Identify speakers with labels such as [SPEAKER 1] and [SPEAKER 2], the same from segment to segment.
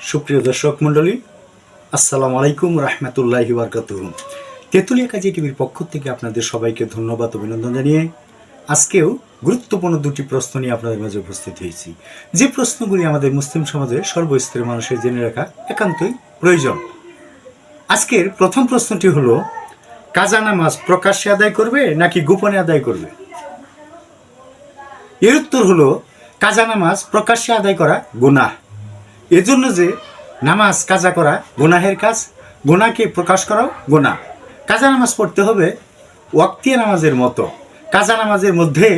[SPEAKER 1] সুপ্রিয় দর্শক মণ্ডলী, আসসালামু আলাইকুম রহমতুল্লাহি বারকাতুহ। তেঁতুলিয়া কাজী টিভির পক্ষ থেকে আপনাদের সবাইকে ধন্যবাদ অভিনন্দন জানিয়ে আজকেও গুরুত্বপূর্ণ দুটি প্রশ্ন নিয়ে আপনাদের মাঝে উপস্থিত হয়েছি। যে প্রশ্নগুলি আমাদের মুসলিম সমাজের সর্বস্তরের মানুষের জেনে রাখা একান্তই প্রয়োজন। আজকের প্রথম প্রশ্নটি হলো, কাজা নামাজ প্রকাশ্যে আদায় করবে নাকি গোপনে আদায় করবে? এর উত্তর হলো, কাজা নামাজ প্রকাশ্যে আদায় করা গুনাহ। এজন্য যে নামাজ কাজা করা গুনাহের কাজ গোনাকে প্রকাশ করাও গোনা কাজা নামাজ পড়তে হবে ওয়াক্তিয়া নামাজের মতো। কাজা নামাজের মধ্যে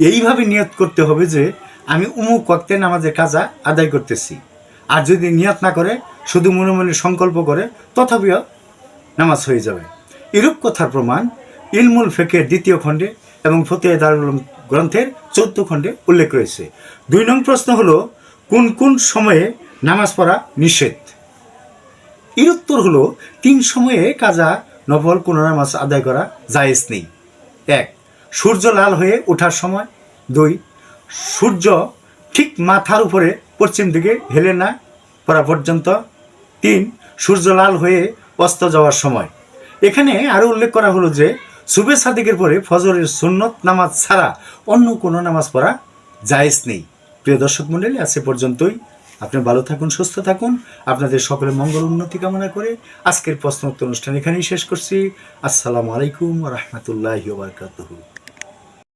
[SPEAKER 1] এইভাবে নিয়ত করতে হবে যে আমি উমুক ওয়াক্তে নামাজের কাজা আদায় করতেছি। আর যদি নিয়ত না করে, শুধু মনে মনে সংকল্প করে, তথাপিও নামাজ হয়ে যাবে। এরূপ কথার প্রমাণ ইলমুল ফেকের দ্বিতীয় খণ্ডে এবং ফতেহ দারুল গ্রন্থের চৌদ্দ খণ্ডে উল্লেখ রয়েছে। দুই নং প্রশ্ন হলো কোন কোন সময়ে নামাজ পড়া নিষেধ? এর উত্তর হলো, তিন সময়ে কাজা, নফল কোনো নামাজ আদায় করা জায়েজ নেই। এক, সূর্য লাল হয়ে ওঠার সময়। দুই, সূর্য ঠিক মাথার উপরে পশ্চিম দিকে হেলে না পড়া পর্যন্ত। তিন, সূর্য লাল হয়ে অস্ত যাওয়ার সময়। এখানে আরও উল্লেখ করা হলো যে সুবে সাদিকের পরে ফজরের সুন্নত নামাজ ছাড়া অন্য কোনো নামাজ পড়া জায়েজ নেই। প্রিয় দর্শক মণ্ডলী আজ পর্যন্তই। আপনি ভালো থাকুন, সুস্থ থাকুন। আপনাদের সকলের মঙ্গল উন্নতি কামনা করে আজকের প্রশ্নোত্তর অনুষ্ঠান এখানেই শেষ করছি। আসসালামু আলাইকুম রহমতুল্লাহ বারকাতুহু।